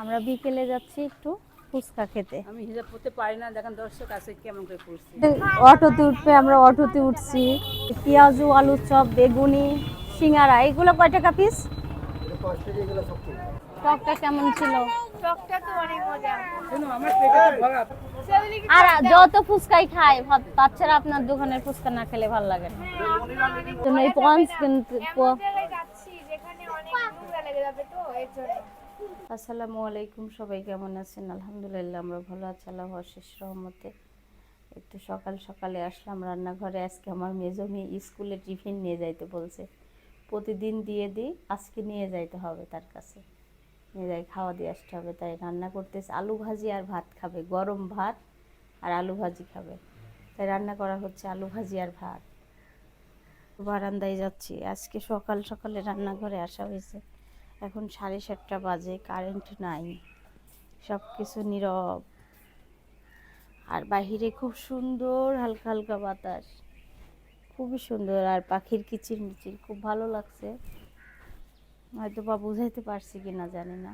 আমরা বিকেলে যাচ্ছি একটু ফুচকা খেতে। আমি হিসাব করতে পারি না দেখেন দর্শক আছে কেমন করে পড়ছি। অটোতে উঠবে আমরা অটোতে উঠছি। পেঁয়াজু আলুর চপ বেগুনি সিঙ্গারা এগুলো কয় টাকা পিস টকটা কেমন ছিল? টকটা তো অনেক মজা। শুনো আমার পেটে তো ভরা। আর যত ফুচকাই খায় বাচ্চারা আপনার দোকানের ফুচকা না খেলে ভালো লাগে না। জন্য এই পঞ্চ কিন্তু যেখানে অনেক লেগে যাবে তো এর জন্য। আসসালামু আলাইকুম, সবাই কেমন আছেন? আলহামদুলিল্লাহ, আমরা ভালো আছি আল্লাহ শেষ রহমতে। একটু সকাল সকালে আসলাম রান্নাঘরে, আজকে আমার মেজো মেয়ে স্কুলে টিফিন নিয়ে যাইতে বলছে। প্রতিদিন দিয়ে দিই, আজকে নিয়ে যাইতে হবে তার কাছে। নিয়ে যাই, খাওয়া দিয়ে আসতে হবে, তাই রান্না করতেছে। আলু ভাজি আর ভাত খাবে, গরম ভাত আর আলু ভাজি খাবে। তাই রান্না করা হচ্ছে আলু ভাজি আর ভাত। বারান্দায় যাচ্ছি, আজকে সকাল সকালে রান্নাঘরে আসা হয়েছে। এখন সাড়ে সাতটা বাজে কারেন্ট নাই সব কিছু নীরব। আর বাহিরে খুব সুন্দর হালকা হালকা বাতাস, খুবই সুন্দর। আর পাখির কিচির মিচির খুব ভালো লাগছে। হয়তো বা বুঝাইতে পারছি কি না জানি না।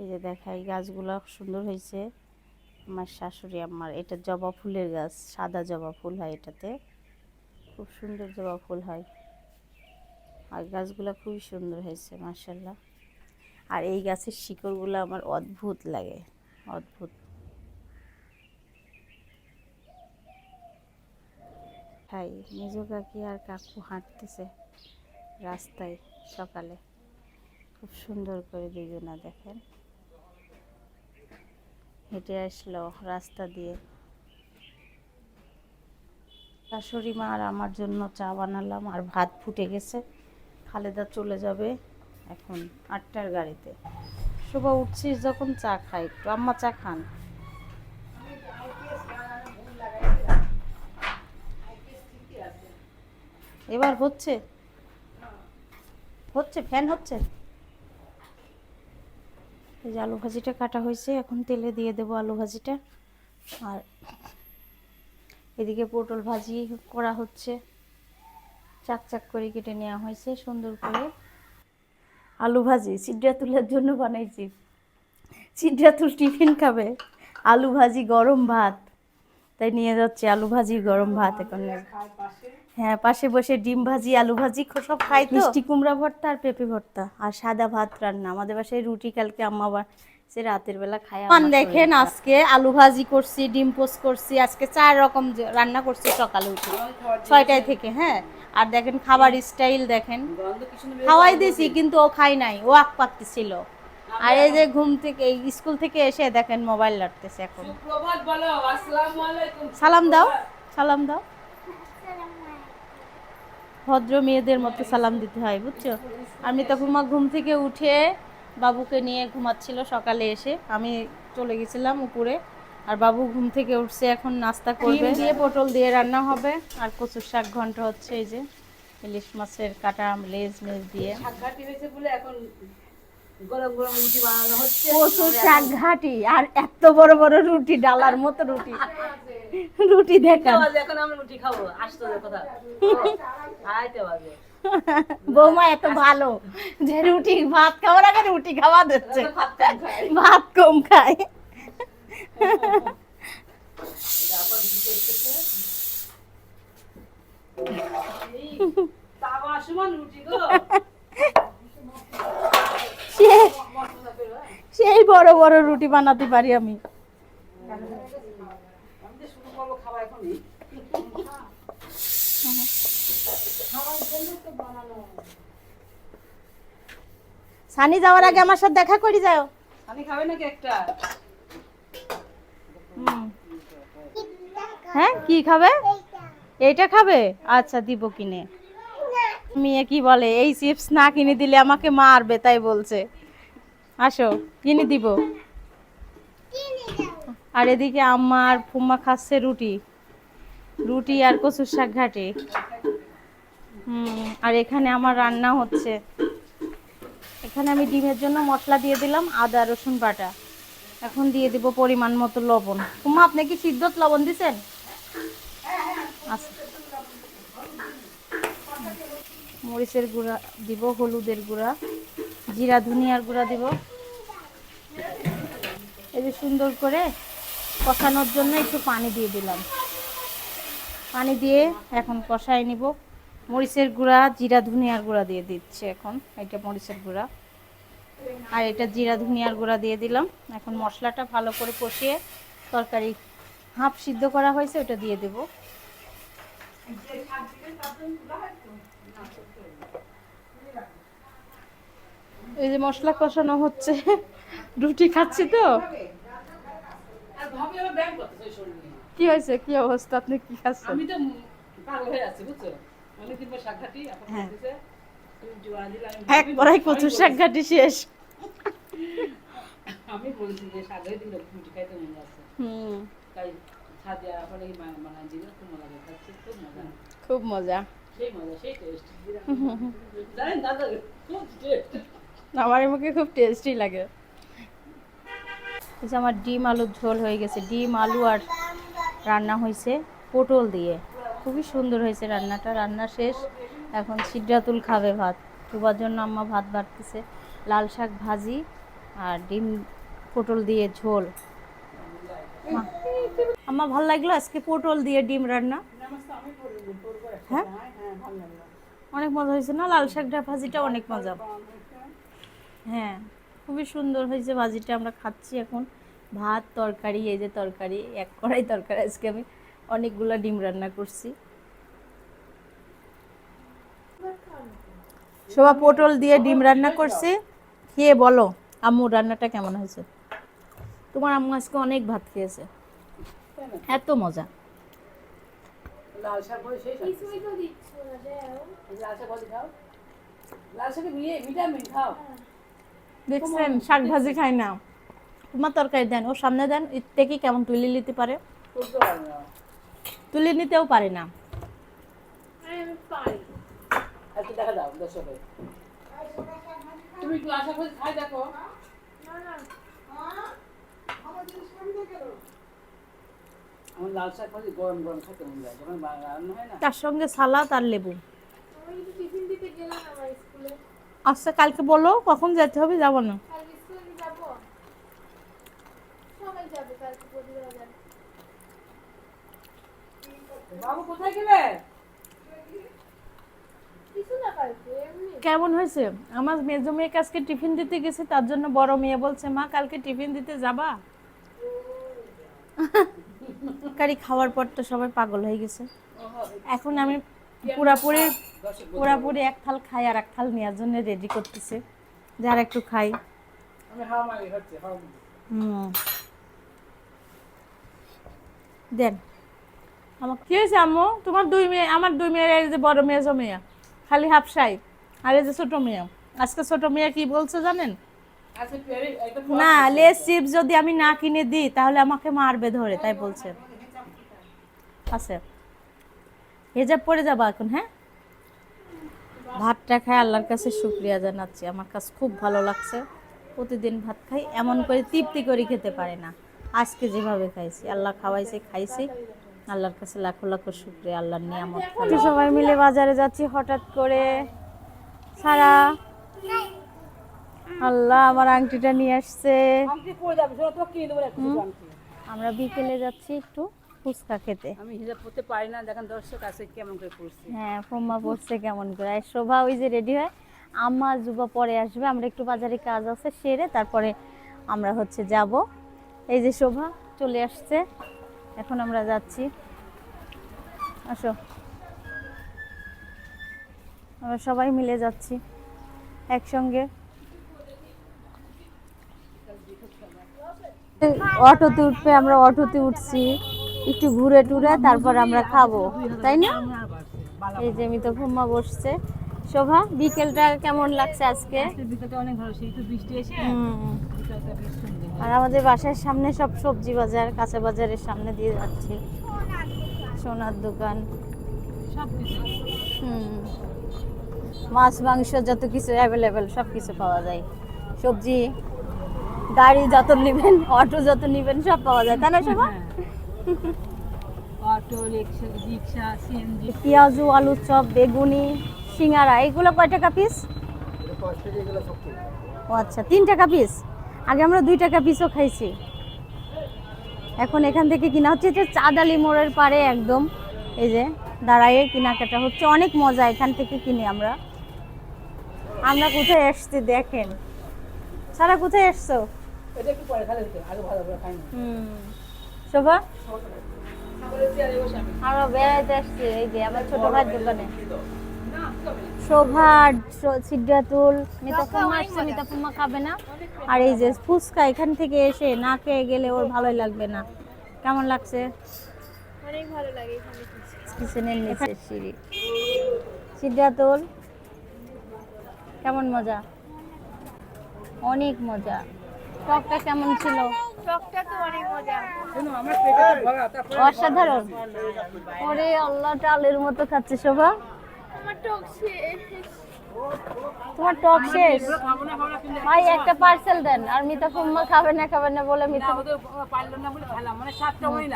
এই যে দেখাই গাছগুলো সুন্দর হয়েছে। আমার শাশুড়ি, আমার এটা জবা ফুলের গাছ, সাদা জবা ফুল হয় এটাতে। খুব সুন্দর জবা ফুল হয়। আর গাছগুলো খুবই সুন্দর হয়েছে মার্শাল্লাহ আর এই গাছের শিকড়গুলো আমার অদ্ভুত লাগে, অদ্ভুত। ভাই মেজ কাকি আর কাকু হাঁটতেছে রাস্তায় সকালে। খুব সুন্দর করে দুজনা দেখেন। হেঁটে আসলো রাস্তা দিয়ে। শাশুড়ি মা আর আমার জন্য চা বানালাম আর ভাত ফুটে গেছে। খালেদা চলে যাবে এখন আটটার গাড়িতে। শোভা, উঠছিস যখন চা খাই একটু। আম্মা, চা খান। এবার হচ্ছে? হচ্ছে? ফ্যান হচ্ছে? এই যে আলু ভাজিটা কাটা হয়েছে, এখন তেলে দিয়ে দেবো আলু ভাজিটা। আর এদিকে পটল ভাজি করা হচ্ছে। চাক চাক করে কেটে নেওয়া হয়েছে সুন্দর করে। আলু ভাজি সিডরা তুলার জন্য বানাইছি। সিডরা তুল টিফিন খাবে। আলু ভাজি গরম ভাত। তাই নিয়ে যাচ্ছে আলু ভাজি গরম ভাত এখন। হ্যাঁ পাশে বসে ডিম ভাজি আলু ভাজি সব খাই মিষ্টি কুমড়া ভর্তা আর পেঁপে ভর্তা। আর সাদা ভাত রান্না। আমাদের বাসায় রুটি কালকে আম্মা সে রাতের বেলা খায় দেখেন আজকে আলু ভাজি করছি ডিম পোস্ট করছি আজকে চার রকম রান্না করছি সকালে উঠে। ছয়টায় থেকে হ্যাঁ? আর দেখেন খাবার স্টাইল দেখেন। খাওয়াই দিয়েছি কিন্তু ও খাই নাই ও আক আর এই যে ঘুম থেকে এই স্কুল থেকে এসে দেখেন মোবাইল লাটতেছে এখন। প্রভাত বলো আসসালামু আলাইকুম। সালাম দাও সালাম দাও। ভদ্র মেয়েদের মতো সালাম দিতে হয় বুঝছ? আমি তখন মা ঘুম থেকে উঠে বাবুকে নিয়ে ঘুমাচ্ছিল সকালে এসে। আমি চলে গেছিলাম উপরে আর বাবু ঘুম থেকে উঠছে এখন নাস্তা করবে। দিয়ে পটল দিয়ে রান্না হবে। আর কচুর শাক ঘন্ট হচ্ছে এই যে ইলিশ মাছের কাটা লেজ মেজ দিয়ে ঘাটি হয়েছে বলে এখন গরম গরম রুটি বানানো হচ্ছে। কচুর শাক ঘাটি আর এত বড় বড় রুটি ডালার মতো রুটি। রুটি দেখান। বাজে, এখন আমরা রুটি খাব। আসতো কথা আইতে বাজে। বৌমা এত ভালো যে রুটি ভাত খাওয়ার আগে রুটি খাওয়া দিচ্ছে। ভাত কম খাই। ভাত কম খায়। তাওয়া সমান রুটি গো। সে- সেই বড় বড় রুটি বানাতে পারি আমি। সানি যাওয়ার আগে আমার সাথে দেখা করি যাও। আমি খাবে নাকি একটা? হুম। হ্যাঁ কি খাবে? এইটা খাবে? আচ্ছা দিব কিনে। মেয়ে কি বলে, এই চিপস না কিনে দিলে আমাকে মারবে, তাই বলছে। আসো, কিনে দিব। আর এদিকে আমার ফুম্মা খাচ্ছে রুটি। রুটি আর কচুর শাক ঘাটে। হুম, আর এখানে আমার রান্না হচ্ছে। এখানে আমি ডিমের জন্য মশলা দিয়ে দিলাম আদা, রসুন বাটা। এখন দিয়ে দিব পরিমাণ মতো লবণ। ফুম্মা, আপনি কি সিদ্ধত লবণ দিছেন? মরিচের গুঁড়া দিব, হলুদের গুঁড়া, জিরা, ধনিয়ার গুঁড়া দিব। এই যে সুন্দর করে কষানোর জন্য একটু পানি দিয়ে দিলাম। পানি দিয়ে এখন কষাই নিব। মরিচের গুঁড়া, জিরা, ধনিয়ার গুঁড়া দিয়ে দিচ্ছে এখন, এটা মরিচের গুঁড়া। আর এটা জিরা, ধনিয়ার গুঁড়া দিয়ে দিলাম। এখন মশলাটা ভালো করে কষিয়ে তরকারি হাফ সিদ্ধ করা হয়েছে, ওটা দিয়ে দেব। এই যে মশলা কষানো হচ্ছে রুটি খাচ্ছি তো। কি হয়েছে? কি অবস্থা? আপনি কি খাচ্ছেন? আমি তো পাগল হয়ে আছি বুঝছ? অনেকদিন পর শাক ঘাটি এখন একবারাই কচু শাক ঘাটি শেষ। আমি বলছি যে শাক ঘাটি রুটি খাইতে মনে আছে হুম। তাই ছাদে আপনার এই বানাই দিলে খুব মজা লাগে খাচ্ছি খুব মজা। খুব মজা। সেই মজা সেই টেস্ট জানেন দাদা খুব টেস্ট আমার মুখে খুব টেস্টি লাগে। এই যে আমার ডিম আলুর ঝোল হয়ে গেছে। ডিম, আলু আর রান্না হয়েছে পটল দিয়ে। খুবই সুন্দর হয়েছে রান্নাটা। রান্না শেষ। এখন সিদ্রাতুল খাবে ভাত। দুবার জন্য আম্মা ভাত বাড়তেছে। লাল শাক ভাজি আর ডিম, পটল দিয়ে ঝোল। আম্মা, ভালো লাগল আজকে পটল দিয়ে ডিম রান্না? হ্যাঁ? অনেক মজা হয়েছে না? লাল শাকটা ভাজিটা অনেক মজা। হ্যাঁ খুবই সুন্দর হয়েছে ভাজিটা, আমরা খাচ্ছি এখন। ভাত, তরকারি, এই যে তরকারি, এক কড়াই তরকারি আজকে আমি অনেকগুলা ডিম রান্না করছি। শোভা পটল দিয়ে ডিম রান্না করছি। খেয়ে বলো, আম্মু রান্নাটা কেমন হয়েছে? তোমার আম্মু আজকে অনেক ভাত খেয়েছে। এত মজা। লাল শাক ভিটামিন, খাও। দেখছেন? শাক ভাজি খাই না। তোমার তরকারি দেন ও সামনে দেন থেকে কেমন তুলে নিতে পারে? তুলে নিতেও পারে না। আমি পারি। একটু দেখা দাও দর্শকে তুমি একটু আশা করি খাই দেখো। না না আমার লাল শাক ভাজি গরম গরম খেতে যায় যখন বা- রান্না না। তার সঙ্গে সালাদ আর লেবু। টিফিন দিতে গেলাম স্কুলে। আচ্ছা কালকে বলো কখন যেতে হবে? যাব না। কাল স্কুলে কি যাব। সবাই যাবে কালকে পরিবার যাবে। বাবু কোথায় গেলে? কিছু না কালকে এমনি। কেমন হয়েছে? আমার মেজো মেয়েকে আজকে টিফিন দিতে গেছি তার জন্য বড় মেয়ে বলছে মা কালকে টিফিন দিতে যাবা? কারি খাওয়ার পর তো সবাই পাগল হয়ে গেছে। এখন আমি পুরাপুরি পুরাপুরি এক থাল খাই আর এক থাল নেওয়ার জন্য রেডি করতেছে। যার একটু খাই। হুম। দেন। আমার কি হয়েছে আম্মু? তোমার দুই মেয়ে আমার দুই মেয়ের এই যে বড় মেয়ে মেয়ে খালি হাফসাই আর এই যে ছোট মেয়ে। আজকে ছোট মেয়ে কি বলছে জানেন? আচ্ছা না লেস চিপস যদি আমি না কিনে দিই তাহলে আমাকে মারবে ধরে তাই বলছে। আছে। হেজাব পরে যাব এখন হ্যাঁ? ভাতটা খাই আল্লাহর কাছে শুক্রিয়া জানাচ্ছি। আমার কাছে খুব ভালো লাগছে। প্রতিদিন ভাত খাই এমন করে তৃপ্তি করে খেতে পারে না। আজকে যেভাবে খাইছি আল্লাহ খাওয়াইছে খাইছি। আল্লাহর কাছে লাখো লাখো শুক্রিয়া আল্লাহর নিয়ামত। সবাই মিলে বাজারে যাচ্ছি হঠাৎ করে। সারা আল্লাহ আমার আংটিটা নিয়ে আসছে। আমরা বিকেলে যাচ্ছি একটু। ফুচকা খেতে। আমি হিসাব করতে পারি না দেখেন দর্শক আছে কেমন করে পড়ছি। হ্যাঁ ফোম্মা পড়ছে কেমন করে। আর শোভা ওই যে রেডি হয় আম্মা জুবা পরে আসবে আমরা একটু বাজারে কাজ আছে সেরে তারপরে আমরা হচ্ছে যাব। এই যে শোভা চলে আসছে এখন আমরা যাচ্ছি। আসো। আমরা সবাই মিলে যাচ্ছি একসঙ্গে। অটোতে উঠবে আমরা অটোতে উঠছি। একটু ঘুরে টুরে তারপর আমরা খাব তাই না? এই যে আমি তো ঘুমা বসছে। শোভা বিকেলটা কেমন লাগছে আজকে? আর আমাদের বাসার সামনে সব সবজি বাজার কাঁচা বাজারের সামনে দিয়ে যাচ্ছি। সোনার দোকান। সব কিছু হুম। মাছ মাংস যত কিছু অ্যাভেলেবেল সব কিছু পাওয়া যায়। সবজি গাড়ি যত নেবেন অটো যত নেবেন সব পাওয়া যায়। তাই না সবাই অটো রিক্সা রিক্সা সিএনজি পেঁয়াজু আলু চপ বেগুনি সিঙ্গারা এগুলো কয় টাকা পিস ও আচ্ছা তিন টাকা পিস আগে আমরা দুই টাকা পিসও খাইছি। এখন এখান থেকে কিনা হচ্ছে এটা চাঁদালি মোড়ের পারে একদম। এই যে দাঁড়ায়ে কেনাকাটা হচ্ছে অনেক মজা এখান থেকে কিনি আমরা। আমরা কোথায় এসছি দেখেন। সারা কোথায় এসছো হুম। শোভা? আমরা বেড়াইতে আসছি এই যে আমার ছোট ভাইয়ের দোকানে। শোভা সিদ্ধাতুল মিতাফুম্মা আসছে মিতাফুম্মা খাবে না। আর এই যে ফুচকা এখান থেকে এসে না খেয়ে গেলে ওর ভালোই লাগবে না। কেমন লাগছে? অনেক ভালো লাগে কিচেনের নিচে সিঁড়ি। সিদ্ধাতুল কেমন মজা? অনেক মজা। টকটা কেমন ছিল? টকটা তো অনেক মজা শোনো, আমার পেটে তো ভরা, তারপরে অসাধারণ ওরে আল্লাহ টালের মতো খাচ্ছে শোভা আমার টক শেষ তোমার টক শেষ ভাই একটা পার্সেল দেন আর মিতা ফুম্মা খাবে না খাবে না বলে মিতা মানে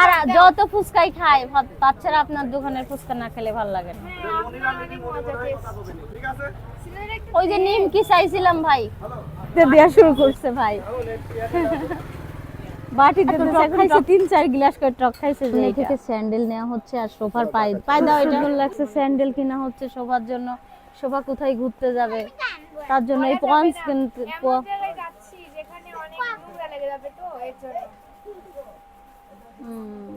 আর যত ফুচকাই খায় বাচ্চারা আপনার দোকানের ফুচকা না খেলে ভালো লাগে না হ্যাঁ, ওই যে নিম কি চাইছিলাম ভাই দেওয়া শুরু করছে ভাই। বাটিতে তো টক খাইছে তিন চার গ্লাস করে টক খাইছে যে থেকে স্যান্ডেল নেওয়া হচ্ছে আর সোফার পাই পাই দাও এটা। লাগছে স্যান্ডেল কিনা হচ্ছে শোভার জন্য। শোভা কোথায় ঘুরতে যাবে? তার জন্য এই পন্স কিনতে যাচ্ছি যেখানে অনেক নোংরা লেগে যাবে তো এর জন্য। হুম।